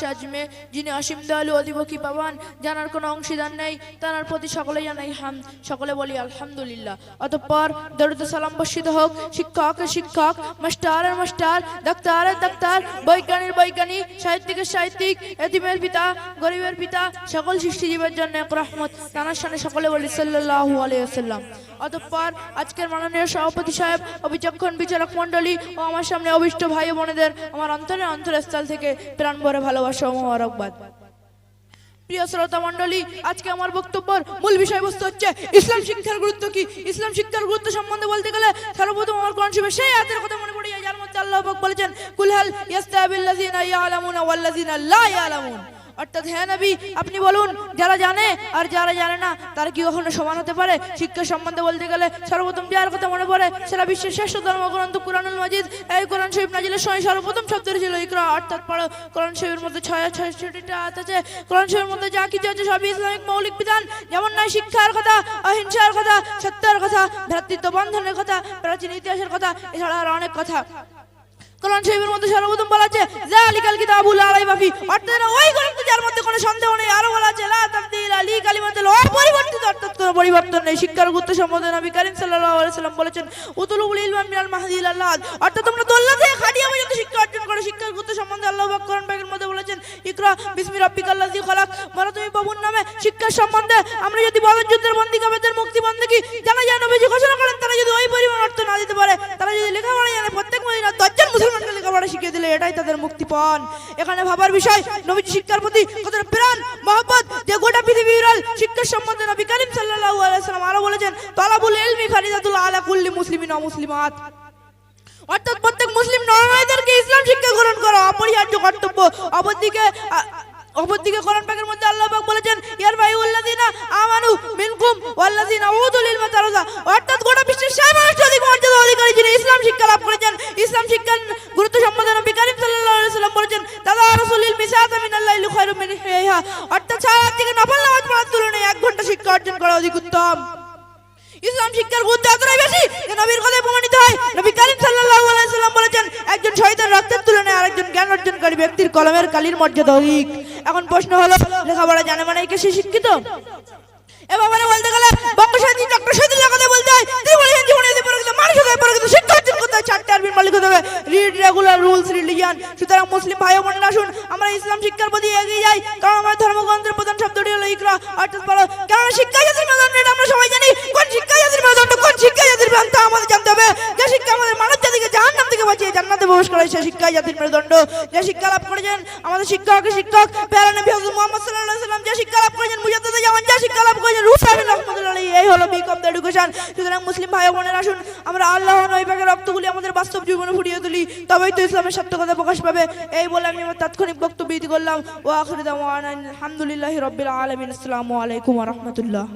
সাজমে, যিনি অসীম দয়ালু অধিব পাবান জানার কোনো অংশীদার নেই প্রতি সকলে জানাই হাম। সকলে বলি, আলহামদুলিল্লাহ। অতঃপর দরুদ সালাম বর্ষিত হোক, শিক্ষক মাস্টারের মাস্টার ডাক্তারের ডাক্তার বৈজ্ঞানিক বৈজ্ঞানিক সাহিত্যিকের সাহিত্যিক, এতিমের পিতা, গরিবের পিতা, সকল সৃষ্টিজীবের জন্য রহমত। তানার সামনে সকলে বলি, সাল্লাল্লাহু আলাইহি ওয়াসাল্লাম। অতঃপর আজকের মাননীয় সভাপতি সাহেব অবিচক্ষণ বিচারক মণ্ডলী ও আমার সামনে অভিষ্ট ভাই বোনেদের, আমার অন্তরের অন্তরস্থল থেকে প্রাণ ভরে ভালোবাসা মোবারকবাদ। প্রিয় শ্রোতা মন্ডলী আজকে আমার বক্তব্যের মূল বিষয়বস্তু হচ্ছে, ইসলাম শিক্ষার গুরুত্ব কি? ইসলাম শিক্ষার গুরুত্ব সম্বন্ধে বলতে গেলে সর্বপ্রথম আমার কোরআন শরীফের সেই আয়াতের কথা মনে পড়ে যায়, যার মধ্যে আল্লাহ বলেছেন কুলহাল ইয়াস্তাবিল্লাযিনা ইয়ালামুনা ওয়াল্লাযিনা লা ইয়ালামুন। অর্থাৎ হ্যাঁ নবী, আপনি বলুন, যারা জানে আর যারা জানে না, তারা কি কখনো সমান হতে পারে? শিক্ষা সম্বন্ধে বলতে গেলে সর্বপ্রথম যার কথা মনে পড়ে, সেটা বিশ্বের শ্রেষ্ঠ ধর্মগ্রন্থ কুরআনুল মাজিদ। এই কোরআন শরীফ নাজিলের সময় সর্বপ্রথম শব্দটি ছিল ইকরা, অর্থাৎ পড়ো, কোরআন শরীফের মধ্যে ছয়, ছয়ষট্টিটা আয়াত আছে। কোরআন শরীফের মধ্যে যা কিছু আছে সবই ইসলামিক মৌলিক বিধান। যেমন নয়, শিক্ষার কথা, অহিংসার কথা, সত্যের কথা, ভ্রাতৃত্ব বন্ধনের কথা, প্রাচীন ইতিহাসের কথা, এছাড়া আরও অনেক কথা। কোরআন শরীফের মধ্যে সর্বপ্রথম বলা আছে জালিকাল কিতাবুল লা রাইবা ফি অর্থাৎ ওই সন্দেহ নেই, আরও বলা আছে, লা তাবদীল আলি কালিমাতুল অপরিবর্তিত, অর্থাৎ কোনো পরিবর্তন নেই। শিক্ষার গুরুত্ব সম্বন্ধে নবী করিম সাল্লাল্লাহু সাল্লাম বলেছেন উতুলুল ইলমান মিনাল মাহদি ইলাল লাদ। অর্থাৎ তোমরা দোল্লা থেকে খাটিয়ে পর্যন্ত শিক্ষা অর্জন করো। শিক্ষার গুরুত্ব সম্বন্ধে আল্লাহ পাক কোরআন পাকের মধ্যে বলেছেন, ইকরা বিসমি রাব্বিকাল্লাযী খালাক। বলো তুমি বাবুর নামে শিক্ষার সম্বন্ধে, আমরা যদি বদর যুদ্ধের বন্দী কাবেদের মুক্তি বন্দী জানা যায়, নবীজি ঘোষণা করেন, তারা যদি ওই পরিমাণ অর্থ না দিতে পারে, তারা যদি লেখাপড়া লেখাপড়া শিখিয়ে দিলে এটাই তাদের মুক্তি পান এখানে ভাবার বিষয়, নবীজি শিক্ষার প্রতি কতটা প্রাণ, মহব্বত, যে গোটা পৃথিবী বিরল শিক্ষার সম্বন্ধে নবী করিম সাল্লাল্লাহু আলাইহি সাল্লাম আরও বলেছেন, তালাবুল ইলমি ফারিদাতুল আলা কুল্লি মুসলিমিন ওয়া মুসলিমাত। অর্থাৎ প্রত্যেক মুসলিম নরনারীদেরকে ইসলাম শিক্ষা গ্রহণ করা অপরিহার্য কর্তব্য। অপরদিকে অপরদিকে কোরআন পাকের মধ্যে আল্লাহ পাক বলেছেন, ইয়ার ভাই উল্লাযিনা আমানু মিনকুম ওয়াল্লাযিনা উতুল ইলমা তারাজা অর্থাৎ গোটা বিশ্বের সেই মানুষটি অধিক মর্যাদা অধিকারী যিনি ইসলাম শিক্ষা লাভ করেছেন, ইসলাম শিক্ষার নবীর প্রমাণিত হয়, নবী করিম সাল্লাল্লাহু আলাইহি সাল্লাম বলেছেন, একজন জ্ঞান অর্জনকারী ব্যক্তির কলমের কালির মর্যাদা অধিক। এখন প্রশ্ন হলো, লেখাপড়া জানে মানে কি সে শিক্ষিত? এবারে বলতে গেলে বঙ্গসাহিত্যিক ডক্টর রেগুলার রুলস রিলিজিয়ান সুতরাং মুসলিম ভাই আসুন, আমরা ইসলাম শিক্ষার প্রতি এগিয়ে যাই। কারণ আমার ধর্মগ্রন্থের প্রধান শব্দটি হলো ইকরা। অর্থাৎ কারণ শিক্ষা জাতির আমরা সবাই জানি। কোন শিক্ষা জাতির কোন শিক্ষা জাতির আমাদের জানতে হবে। যে শিক্ষা আমাদের মানব জাতিকে জাহান্নাম থেকে বাঁচিয়ে জান্নাতে প্রবেশ করে সে শিক্ষা জাতির মেরুদণ্ড। যে শিক্ষা লাভ করেছেন আমাদের শিক্ষক শিক্ষক প্যারা নবী হযরত মুহাম্মদ সাল্লাল্লাহু আলাইহি সাল্লাম যে শিক্ষা লাভ করেছেন মুজাদ্দিদ জামান যে শিক্ষা লাভ করেছেন রূহ হলো বিক অফ দ্য এডুকেশন সুতরাং মুসলিম ভাই বোনের, আসুন, আমরা আল্লাহ পাকের রক্তগুলি আমাদের বাস্তব জীবনে ফুটিয়ে তুলি। তবেই তো ইসলামের সার্থকতা প্রকাশ পাবে। এই বলে আমি আমার তাৎক্ষণিক বক্তব্য করলাম। ও আখরিদাম আলহামদুলিল্লাহ রবিল আলমিন। আসসালামু আলাইকুম রাহমাতুল্লাহ।